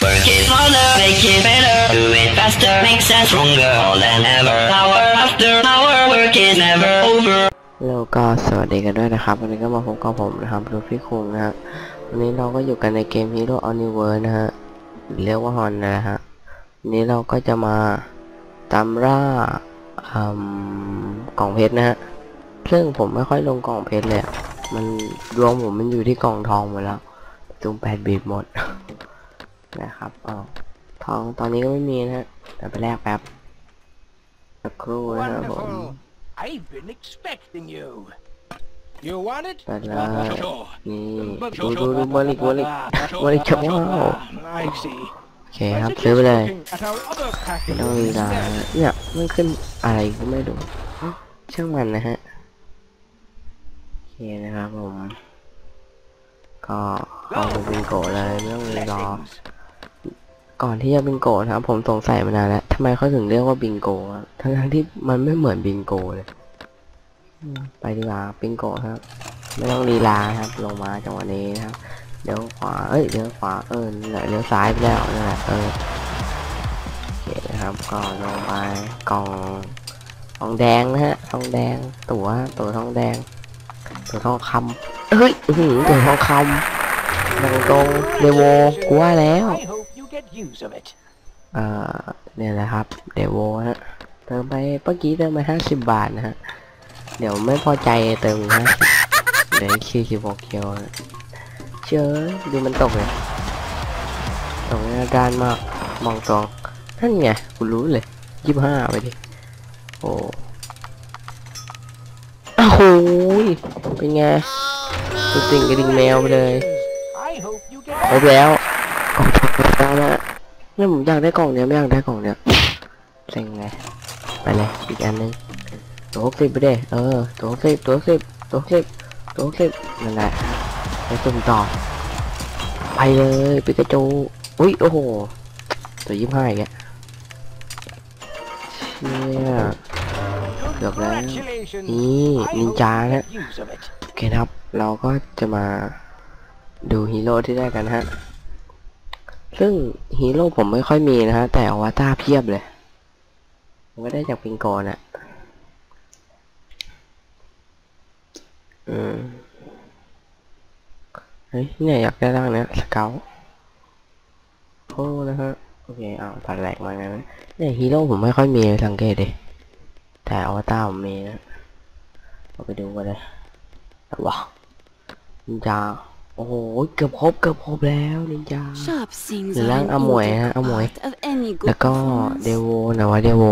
Work it smarter, make it better. Do it faster, makes us stronger. More than ever. Hour after hour, work is never over. แล้วก็สวัสดีกันด้วยนะครับ วันนี้ก็มาพบกับผมนะครับลูฟี่คุงนะฮะวันนี้เราก็อยู่กันในเกม Hero Universe นะฮะเรียกว่าฮอนนะฮะวันนี้เราก็จะมาตามล่าอืมกล่องเพชรนะฮะซึ่งผมไม่ค่อยลงกล่องเพชรเลยมันดวงผมมันอยู่ที่กล่องทองหมดแล้วจุงแปดบีบหมด นะครับอ๋อทองตอนนี้ก็ไม่มีนะฮะแต่ไปแลกแป๊บสักครู่นะครับผม Wonderful. I've been expecting you. You want it? ไปเลย Sure. นี่ But ดู sure, ดู sure, ดู but- บริกบริก but- บริกจะ but- ว้าว I see. โอเคครับซื้อไปเลย Looking at our other ไม่ต้อง packages ลีลา instead. เนี่ยมันขึ้นอะไรก็ไม่รู้ช่างมันนะฮะโอเคนะครับผม ก็เข้าไปบิงโกะเลยไม่ต้องรีรอ Blessings. ก่อนที่จะบิงโกนะครับ ผมสงสัยมานานแล้วทำไมเขาถึงเรียกว่าบิงโกะอะทั้งที่มันไม่เหมือนบิงโกเลยไปดีกว่าบิงโกครับ ไม่ต้องลีลาครับ ลงมาจังหวะนี้นะครับเดี๋ยวขวาเอ้ยเดี๋ยวขวาเออนั่นแหละเลี้ยวซ้ายไปแล้วนะเออโอเคนะครับก็ลงไปกล่องทองแดงนะฮะทองแดงตัวตัวทองแดง ตัวทองคำเฮ้ยตัวทองคำตรงตรงเดโวกูว่าแล้ว use of it. เอ่อเนี่ยแหละครับเดโวฮะเติมไปเมื่อกี้เติมไปห้าสิบบาทนะฮะเดี๋ยวไม่พอใจเติมห้าสิบเหลือสี่สิบหกเคียวนะเชื่อดูมันตกเลยตกในอาการมากมองตรงนั่นไงกูรู้เลยยี่ห้าไปดิโอ้อ้าวโหยเป็นไงสุดติ่งกระดิ่งแมวไปเลย I hope you get ครบแล้วกล่องถูกแล้วนะ เนี่ยผมอยากได้กล่องเนี้ยไม่อยากได้กล่องเนี้ยเซ็งไงไปเลยอีกอันหนึงตัวหกสิบไปเด้เออตัวหกสิบตัวหกสิบตัวหกสิบตัวหกสิบนั่นแหละไปสุ่มต่อไปเลยปิกาจูอุ้ยโอ้โหตัวยี่สิบห้าอีกแล้วเนี่ยเกือบแล้วนี่นินจา you นะ get use of it. โอเคครับ เราก็จะมาดูฮีโร่ที่ได้กันฮะ ซึ่งฮีโร่ผมไม่ค่อยมีนะฮะ แต่อวตารเพียบเลย ผมก็ได้จากปิงโกน่ะอืมเฮ้ยเนี่ยอยากได้ร่างเนี้ยสเกลโอ้นะฮะโอเคเอาตัดแหลกมาไงเนี่ยฮีโร่ผมไม่ค่อยมีสังเกตดิแต่อวตารผมมีนะเราไปดูกันเลยว้าวนินจา โอ้โหเกือบครบเกือบครบแล้วนินจา Sharp things Là are lang an amoy, integral ha, amoy. part of any good แล้วก็ performance. เดโวนะวะเดโว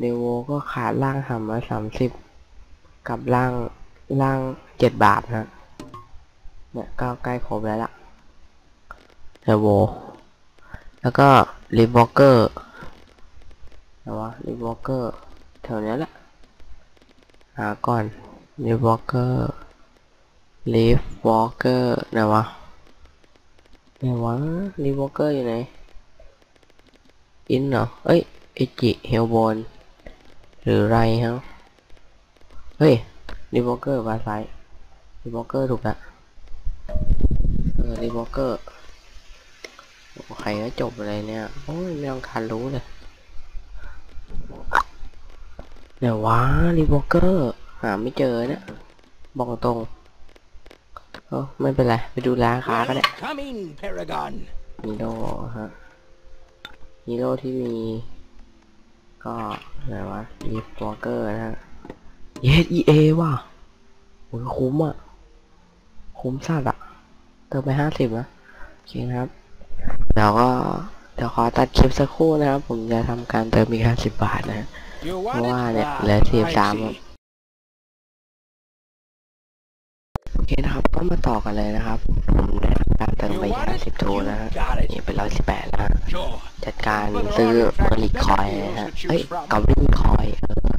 เดโวก็ขาดล่างทำมาสามสิบกับล่างล่างเจ็ดบาทฮะเนี่ยก็ใกล้ครบแล้วล่ะเดโวแล้วก็ลิฟวอลเกอร์นะวะลิฟวอลเกอร์แถวเนี้ยแหละหาก่อนลิฟวอลเกอร์ ลิฟวอล์เกอร์ไหนวะไหนวะลิฟวอล์เกอร์อยู่ไหนอินเหรอเอ้ยเอจิเฮลโบนหรือไรฮะเฮ้ยรีวอล์เกอร์วาไซรีวอล์เกอร์ถูกละเออรีวอล์เกอร์ใครก็จบอะไรเนี่ย โอ้ยไม่ต้องการรู้เลยเดี๋ยววะรีวอลเกอร์ หาไม่เจอเนี่ย บอกตรง เออไม่เป็นไรไปดูร้านค้าก็ได้ Come in, Paragon. ฮีโร่ฮะฮีโร่ที่มี ก็อะไรวะลีฟวอเกอร์นะฮะเยสเอว่ะโอ้ยคุ้มอะ คุ้มสัตว์อะ เติมไปห้าสิบนะโอเคนะครับเดี๋ยวก็เดี๋ยวขอตัดคลิปสักครู่นะครับ ผมจะทำการเติมอีกห้าสิบบาทนะฮะ You เพ want ราะว่า it? เนี่ย Ah, เหลือสี่ I สาม เคนะครับก็มาต่อกันเลยนะครับผมได้ทำการเติมไป You want ห้า it? สิบทูนะฮะนี่เป็นร้อยสิบแปดนะจัดการซื้อเมอริคอยนะฮะเอ้ยกอบลินคอยเออ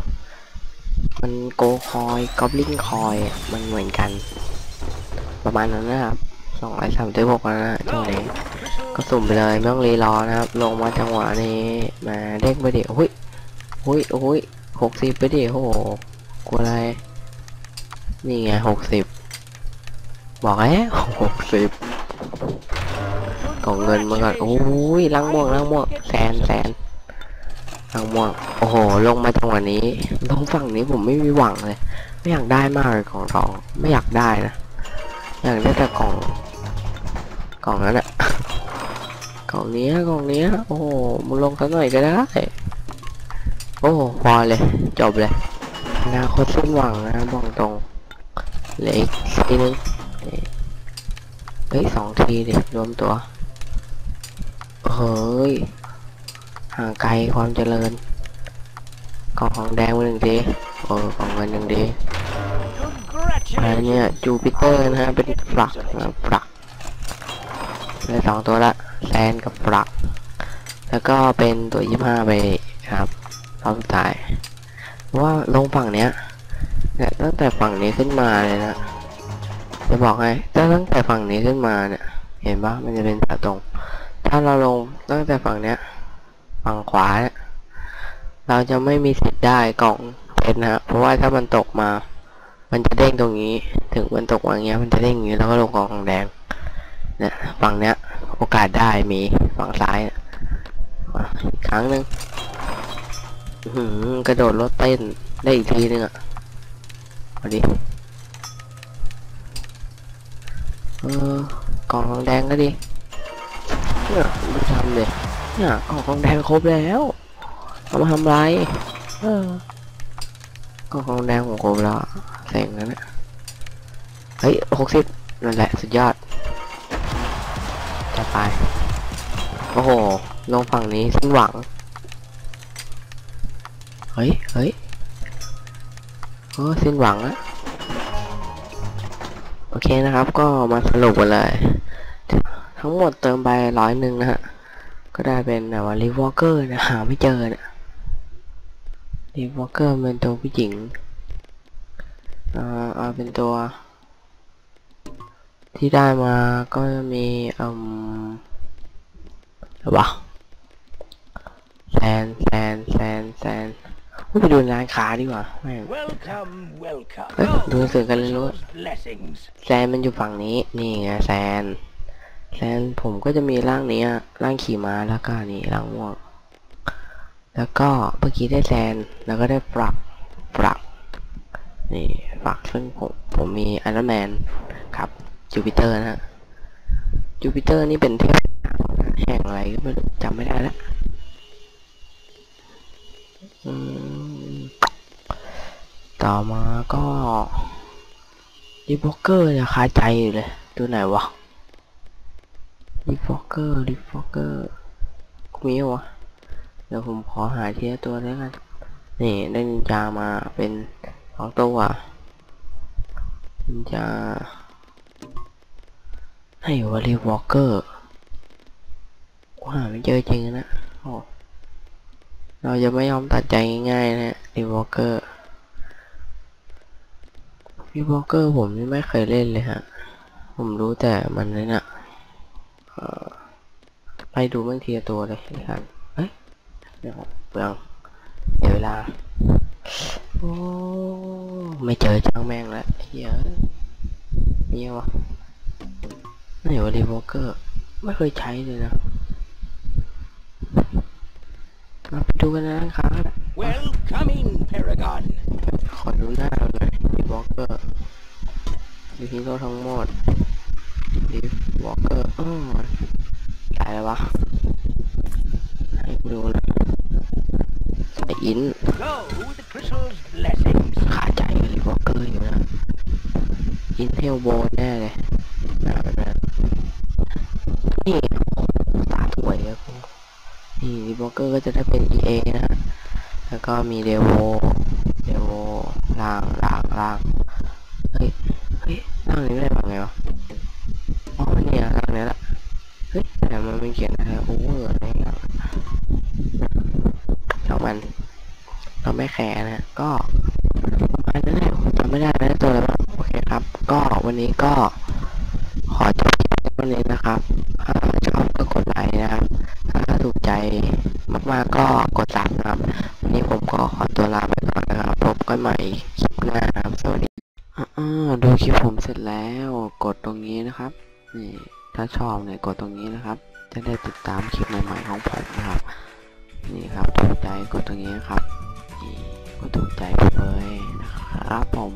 มันโกคอยกอบลินคอยมันเหมือนกัน ประมาณนั้นนะครับสองร้อยสามสิบหกนะฮะจังหวะนี้ก็สุ่มไปเลยไม่ต้องรีรอนะครับ ลงมาจังหวะนี้มาเด้งไปดิหุ้ยหุ้ยหุ้ยหกสิบไปดิโอ้โหกลัวอะไรนี่ไงหกสิบ บอกแล้วหกสิบกล่องเงินมาก่อนโอ้ยลังม่วงลังม่วงแสนแสนลังม่วงโอ้โหลงมาจังหวะนี้ลงฝั่งนี้ผมไม่มีหวังเลย ไม่อยากได้มากเลยของทองไม่อยากได้นะอยากได้แต่กล่องกล่องนั้นอะกล่องนี้กล่องนี้โอ้โหมึงลงสักหน่อยก็ได้โอ้พอเลยจบเลยอนาคตสิ้นหวังนะบอกตรงเหลืออีกทีนึง เฮ้ยสองทีดิรวมตัว เฮ้ย ห่างไกลความเจริญกองของแดงมาหนึ่งทีเออกล่องเงินหนึ่งทีอะไรเนี่ยจูปิเตอร์นะฮะเป็นปลักนะปลักได้สองตัวละแซนกับปลัก แล้วก็เป็นตัวยี่ห้าไปครับรอบสุดท้ายว่าลงฝั่งเนี้ยเนี่ยตั้งแต่ฝั่งนี้ขึ้นมาเลยนะ จะบอกให้ถ้าตั้งแต่ฝั่งนี้ขึ้นมาเนี่ย เห็นปะมันจะเป็นแถวตรง ถ้าเราลงตั้งแต่ฝั่งเนี้ย ฝั่งขวาเนี่ยเราจะไม่มีสิทธิ์ได้กล่องเพชรนะฮะเพราะว่าถ้ามันตกมา มันจะเด้งตรงนี้ ถึงมันตกมาอย่างเงี้ย มันจะเด้งอย่างนี้แล้วก็ลงกล่องแดงเนี่ยฝั่งเนี้ย โอกาสได้มีฝั่งซ้ายเนี่ยอะอีกครั้งหนึ่งกระโดดรถเต้นได้อีกทีนึงอะเอาดิ ออกล่องทองแดงก็ดีเนี่ยดูทำเลยเนี่ยกล่องทองแดงครบแล้วเอามาทำไรเออกล่องทองแดงผมครบแล้วเซ็งแล้วเนี่ยเฮ้ยหกสิบนั่นแหละสุดยอดจะไปโอ้โหลงฝั่งนี้สิ้นหวังเฮ้ยเฮ้ยเออสิ้นหวังแล้ว โอเคนะครับ ก็มาสรุปกันเลย ทั้งหมดเติมไปร้อยหนึ่งนะฮะ ก็ได้เป็นแบบว่ารีวอลเกอร์นะหาไม่เจอเนี่ยรีวอลเกอร์เป็นตัวผู้หญิงอ่าเอาเป็นตัว ที่ได้มาก็จะมีอืมอะไรวะแซนแซนแซนแซน ไปดูร้านค้าดีกว่าแม่ง Welcome, welcome. เอ้ยดูหนังสือกันเลยรู้ Crystal's blessings. แซนมันอยู่ฝั่งนี้ นี่ไงแซน แซนผมก็จะมีร่างนี้อะร่างขี่ม้าแล้วก็นี่ร่างม่วง แล้วก็เมื่อกี้ได้แซน แล้วก็ได้ปรับ ปรับ นี่ปรับซึ่งผม ผมมีไอรอนแมนครับจูปิเตอร์นะฮะจูปิเตอร์นี่เป็นเทพแห่งอะไรก็ไม่รู้จำไม่ได้แล้วอืม ต่อมาก็รีบ็อกเกอร์เนี่ยคาใจอยู่เลย ตัวไหนวะรีบ็อกเกอร์รีบ็อกเกอร์มีเหรอวะเดี๋ยวผมขอหาเทีละตัวแล้วกัน นี่ได้นินจามาเป็นสองตัวนินจาให้ว่ารีบล็อกเกอร์กูหาไม่เจอจริงนะโอ้เราจะไม่ยอมตัดใจง่ายๆนะรีบล็อกเกอร์ พี่บล็อกเกอร์ผมนี่ไม่เคยเล่นเลยฮะ ผมรู้แต่มันนี่นะไปดูบางทีตัวเลยนะครับเฮ้ยเดี๋ยวเปลืองเดี๋ยวเวลา โอ้ไม่เจอช่างแม่งแล้วเฮียเฮียวะไหนวะรีบล็อกเกอร์ ไม่เคยใช้เลยนะ มาไปดูกันนะครับ Welcome in, Paragon. ขอดู เกอร์ดูฮีโร่ทั้งหมดรีบล็อกเกอร์อ้อตายแล้ววะ ให้กูดูนะใส่อินขาใจกับรีบล็อกเกอร์อยู่นะ อินเทลโบแน่เลยนะนะนี่ตาถวยอะกูนี่รีบล็อกเกอร์ก็จะได้เป็น EA นะฮะแล้วก็มีเดโวเดโวล่างล่างล่าง เฮ้ย เฮ้ยร่างนี้ไม่ได้มาไงวะ อ๋อเนี่ยร่างนี้แหละ เฮ้ย แต่มัน ไม่เขียนอะไรโอเวอร์อะไรอย่างเงี้ยเอามันเราไม่แคร์นะก็ประมาณนั้นแหละผมจำไม่ได้แล้วตัวอะไรบ้างโอเคครับ ก็วันนี้ก็ขอจบคลิปวันนี้นะครับ ถ้าชอบก็กดไลค์นะครับ ถ้าถูกใจมากๆก็กดซับนะครับ วันนี้ผมก็ขอตัวลาไปก่อนนะครับพบกันใหม่คลิปหน้าครับ สวัสดีอ่าดูคลิปผมเสร็จแล้ว กดตรงนี้นะครับ นี่ ถ้าชอบเนี่ยกดตรงนี้นะครับ จะได้ติดตามคลิปใหม่ๆของผมนะครับ นี่ครับถูกใจกดตรงนี้นะครับกดถูกใจไปเลยนะครับผม